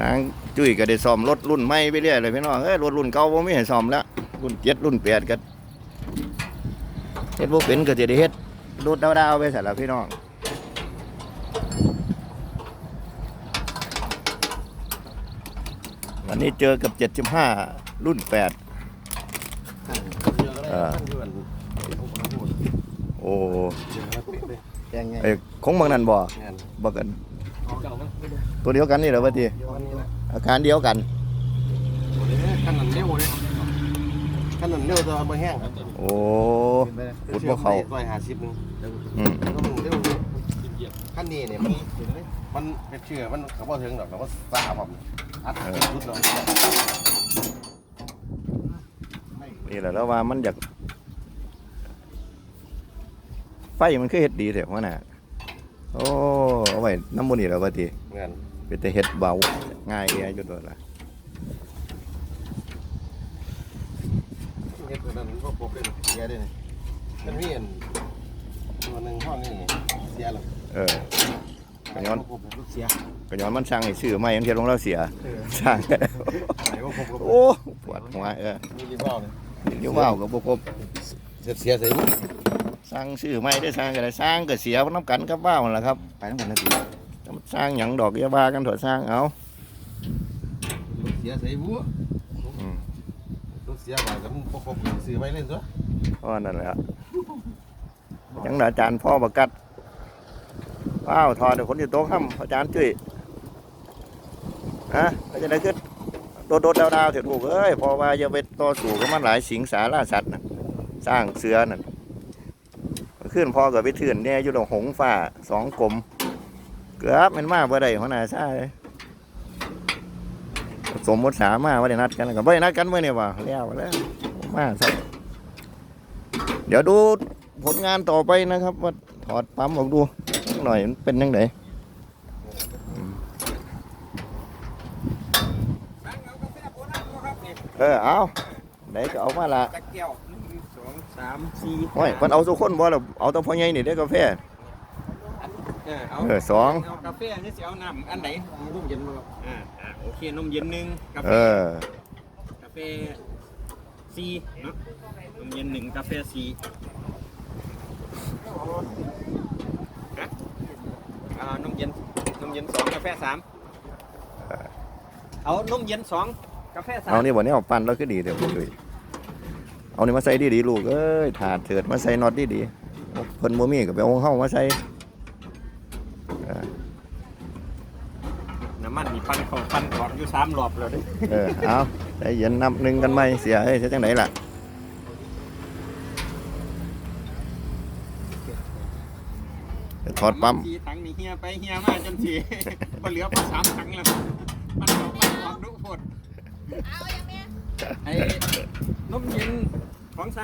สร้างจุ้ยก็ได้ซ่อมรถรุ่นใหม่ไปเรื่อยเลยพี่น้องเอ้ยรถรุ่นเก่าบ่มีให้ซ่อมแล้วรุ่นเจ็ดรุ่นแปดก็เฮ็ดบ่เป็นก็จะได้เฮ็ดรถดาวๆไปสั่นล่ะพี่น้องวันนี้เจอกับ75รุ่น8เออโอ้แกงไงไอ้ของบางนั้นบ่งานบ่กันเก่ามั้งตัวเดียวกันนี่เหรอว่าติเดี๋ยว อันนี้นะอาการเดียวกันขั้นนั้นเร็วเลยขั้นนั้นเร็วแต่ว่าไม่แห้งครับโอ้พุดบ่เข้าร้อยห้าสิบหนึงอืมแล้วมันเร็วขั้นนี้เนี่ยมันมันเป็นเชื่อมันเขาบอกถึงดอกเราก็สาผมอัดรุดเลยนี่แหละแล้วว่ามันอยากไฟมันคือเฮ็ดดีแท้หัวหน้าโอ้เอาไว้น้ำมันนี่แหล้วว่าติงาน เป็นแต่เฮ็ดเบา ง่ายแย่อยู่ตัวละเฮ็ดตัวนั้นก็พบเป็นเสียได้เลยมันมีอันตัวหนึ่งห้องนี่เสียหรอเออไอ้พวกผมเสียก็ย้อนมันสร้างให้ซื้อใหม่ยังเทียลงเราเสียเออสร้างไอ้พวกผมโอ้ปวดหัวเออมีรีบาวเลยเดี๋ยวว่าวก็บ่ครบเสียเสียใส่บุสร้างซื้อใหม่ได้สร้างก็ได้สร้างก็เสียน้ำกันกับว่าวนั่นแหละครับ ไปทั้งหมดนาที สร้างหยังดอกอยาบ้ากันเถอะสร้างเอาเสียใส่บุอืมรถเสียว่ากันพวกผมซื้อไปเลยซะเพราะนั่นแหละยังอาจารย์พ่อประกัดว้าวทอเดี๋ยวคนอยู่โต๊ะค่ำอาจารย์จุ้ยฮะก็จะได้ขึ้นโดดโดดดาวดาวๆเถิดลูกเอ้ยเพอว่าอย่าไปต่อสู้กับมันหลายสิงสาราสัตว์นะสร้างเสือนั่นขึ้นพ่อกับไปเถื่อนเนี่ยอยู่ตรงหงฟ้าสองกลม เกือบมันมากบ่ได้หัวหน้าซ่าเลยสมมติสามาว่าได้นัดกันแล้วก็บ่ได้นัดกันเมื่อเนี่ยว่ะแล้วแล้วมาซะเดี๋ยวดูผลงานต่อไปนะครับ ว่าถอดปั๊มออกดูหน่อยมันเป็นยังไงเออเอาไหนก็เอามาละตะเกียวหนึ่งสองสามสี่โอ้ยมันเอาสุกคนบ่ล่ะเอาแตัวพ่อใหญ่นี่ได้กาแฟ เออเอาเออสองเอากาแฟนี่สิเอาน้ำอันไหนนุ่มเย็นบ่อ่าอ่าโอเคนมเย็นหนึ่งกาแฟเออกาแฟสี่เนาะนมเย็นหนึ่งกาแฟสี่ฮะอ่านมเย็นนมเย็นสองกาแฟสามเอานมเย็นสองกาแฟสามเอานี่บ่เนี่ยเอาปั่นแล้วคือดีเดี๋ยวผมดูเอานี่มาใส่ดีๆลูกเอ้ยถาดเถิดมาใส่น็อตดีๆเพิ่นบ่มีก็ไปเอาของเฮามาใส่ น้ำมันนี่ปั้นเขาปั้นกอดอยู่สามรอบแล้วเด้เออเอาใจเย็นนับหนึ่งกันไหมเสียเอ้ยเสียจังไหนล่ะเดี๋ยวถอดปั๊มสี่ถังนี่เฮียไปเฮียมาจนสี่ก็เหลือพอสามถังแล้วมันบอกมันบอกดุพดเอาอย่างเนี้ย ไอ้นมเย็นของสร้าง